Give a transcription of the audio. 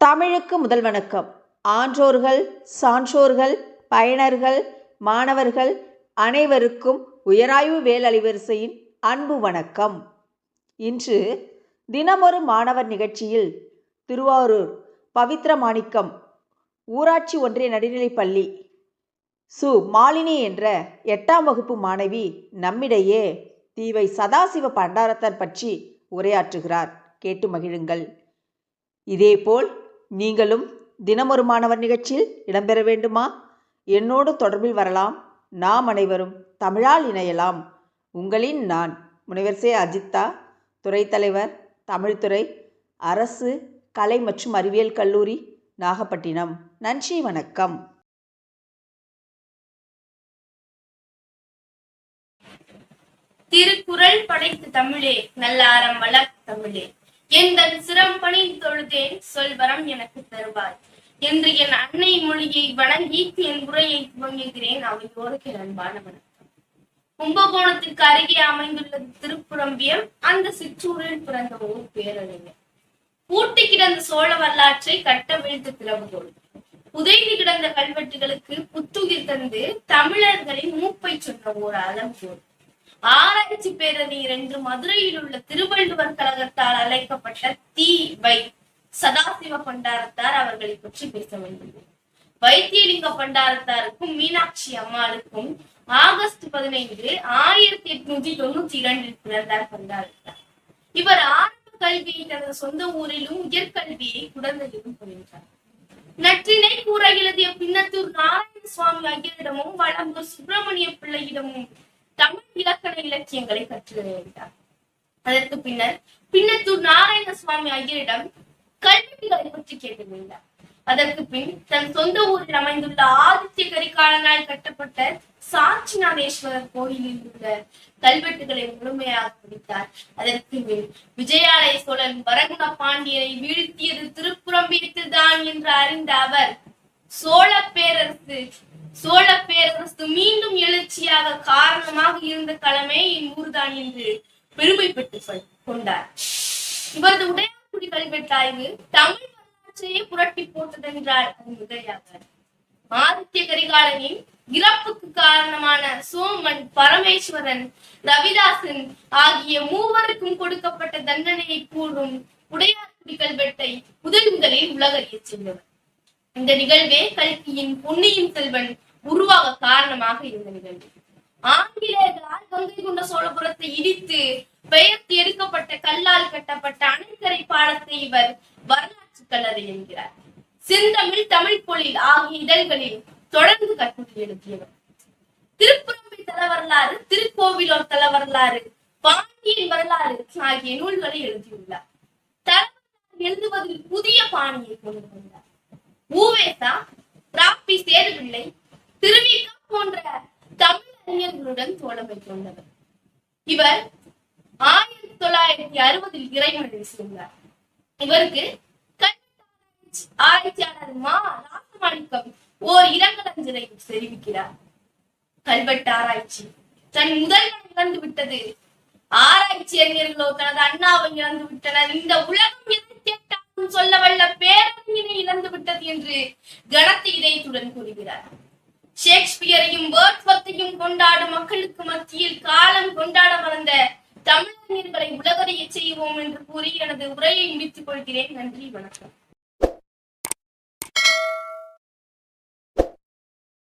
தமிழுக்கு முதல் வணக்கம். ஆன்றோர்கள் சான்றோர்கள் பயனர்கள் மாணவர்கள் அனைவருக்கும் உயராய்வு வேலலைவரிசையின் அன்பு வணக்கம். இன்று தினமொரு மாணவர் நிகழ்ச்சியில் திருவாரூர் பவித்ர மாணிக்கம் ஊராட்சி ஒன்றிய நடுநிலைப்பள்ளி சு. மாலினி என்ற எட்டாம் வகுப்பு மாணவி நம்மிடையே தீவை சதாசிவ பண்டாரத்தார் பற்றி உரையாற்றுகிறார். கேட்டு மகிழுங்கள். இதேபோல் நீங்களும் தினமொரு மாணவர் நிகழ்ச்சியில் இடம்பெற வேண்டுமா? என்னோடு தொடர்பில் வரலாம் நாம் அனைவரும் தமிழால் இணையலாம். உங்களின் நான் முனைவர் சே. அஜித்தா துறைத்தலைவர் தமிழ்துறை அரசு கலை மற்றும் அறிவியல் கல்லூரி நாகப்பட்டினம். நன்றி வணக்கம். திருக்குறள் படைத்த தமிழே நல்லாரம் வளர்த்த தமிழே. எந்தன் சிரம் பணி தொழுதேன் சொல்வரம் எனக்கு தருவாய். என்று என் அன்னை மொழியை வணங்கி என் உரையை துவங்குகிறேன். அவையோருக்கு அன்பான வணக்கம் கும்பகோணத்திற்கு அருகே அமைந்துள்ள திருப்புரம்பியம் அந்த சிற்றூரில் பிறந்த ஒரு பேரறிஞர். பூட்டி கிடந்த சோழ வரலாற்றை கட்டவிழ்த்து திறவுகோல் புதைந்து கிடந்த கல்வெட்டுகளுக்கு புத்துயிர் தந்து தமிழர்களின் மூப்பை சொன்ன ஓர் அளவுகோல் ஆராய்ச்சி பேரறிஞர் என்று மதுரையில் உள்ள திருவள்ளுவர் கழகத்தால் அழைக்கப்பட்ட தி வை சதாசிவ பண்டாரத்தார் அவர்களை பற்றி பேச வேண்டும் வைத்தியலிங்க பண்டாரத்தாருக்கும் மீனாட்சி அம்மாளுக்கும் ஆகஸ்ட் பதினைந்து ஆயிரத்தி எட்நூத்தி தொண்ணூத்தி இரண்டில் பிறந்தார் பண்டாரத்தார். இவர் ஆரம்ப கல்வியை தனது சொந்த ஊரிலும் உயர்கல்வியை குழந்தையிலும் புரிந்தார். நற்றினை கூற எழுதிய பின்னத்தூர் நாராயண சுவாமி ஐயரிடமும் வளம்பூர் சுப்பிரமணிய பிள்ளையிடமும் தமிழ் இலக்கண இலக்கியங்களை கற்றுரைத்தார் அதற்கு பின்னர் பின்னத்தூர் நாராயண சுவாமி ஐயரிடம் கல்வெட்டுகளை பற்றி கேட்டுக்கொண்டார் அதற்கு பின் தன் சொந்த ஊரில் அமைந்துள்ள ஆதித்ய கரிகாலனால் கட்டப்பட்ட சாட்சிநாதேஸ்வரர் கோயிலில் உள்ள கல்வெட்டுகளை முழுமையாக படித்தார் அதற்கு பின் விஜயாலய சோழன் வரகுண பாண்டியனை வீழ்த்தியது திருப்புறம்பியத்தில் தான் என்று அறிந்த அவர் சோழ பேரரசு சோழ பேரரசு மீண்டும் எழுச்சி இருந்த களமே என் ஊர்தான் என்று பெருமைப்பட்டு கொண்டார். இவரது உடையார்குடி கல்வெட்டாய்வு தமிழ் வரலாற்றையே புரட்டி போட்டதென்றார் அது ஆதித்ய கரிகாலனின் இறப்புக்கு காரணமான சோமன் பரமேஸ்வரன் ரவிதாசன் ஆகிய மூவருக்கும் கொடுக்கப்பட்ட தண்டனையை கூறும் உடையார்குடி கல்வெட்டை முதல் முதலில் உலகறிய சென்றவர். இந்த நிகழ்வே கல்கியின் பொன்னியின் செல்வன் உருவாக காரணமாக இருந்த நிகழ்வு. ஆங்கிலேயர்களால் கங்கை கொண்ட சோழபுரத்தை இடித்து பெயர்த்து எடுக்கப்பட்ட கல்லால் கட்டப்பட்ட அணைக்கரை பாலத்தை இவர் வரலாற்று கல்லறை என்கிறார். செந்தமிழ் தமிழ் பொழில் ஆகிய இதழ்களில் தொடர்ந்து கட்டுரை எழுதியவர். திருப்புறம்பை தல வரலாறு திருக்கோவிலூர் தல வரலாறு பாண்டியன் வரலாறு ஆகிய நூல்களை எழுதியுள்ளார். எழுதுவதில் புதிய பாணியை கொண்டு வந்தார். ஊவேசா ராப்பி சேருவில்லை திருவி தமிழ் அறிஞர்களுடன் தோழமை கொண்டவர் இவர் ஆயிரத்தி தொள்ளாயிரத்தி அறுபதில் இறைவன் சேர்ந்தார் இவருக்கு ஆராய்ச்சியாளர் மா ராசமாணிக்கம் ஓர் இரங்கலஞ்சலை தெரிவிக்கிறார். கல்வெட்டு ஆராய்ச்சி. தன் முதல்வன் இழந்து விட்டது. ஆராய்ச்சி அறிஞர்களோ தனது அண்ணாவை இழந்து விட்டனர். இந்த உலகம் எதை கேட்டாலும் சொல்ல வல்ல பேரறிஞரை இழந்து விட்டது என்று கனத்தை இதயத்துடன் கூறுகிறார். ஷேக்ஸ்பியரையும் வேர்ட்ஸ்வத்தையும் கொண்டாடும் மக்களுக்கு மத்தியில் காலம் கொண்டாட மறந்த தமிழறிஞர்களை உலகறிய செய்வோம் என்று கூறி எனது உரையை முடித்துக் கொள்கிறேன். நன்றி வணக்கம்.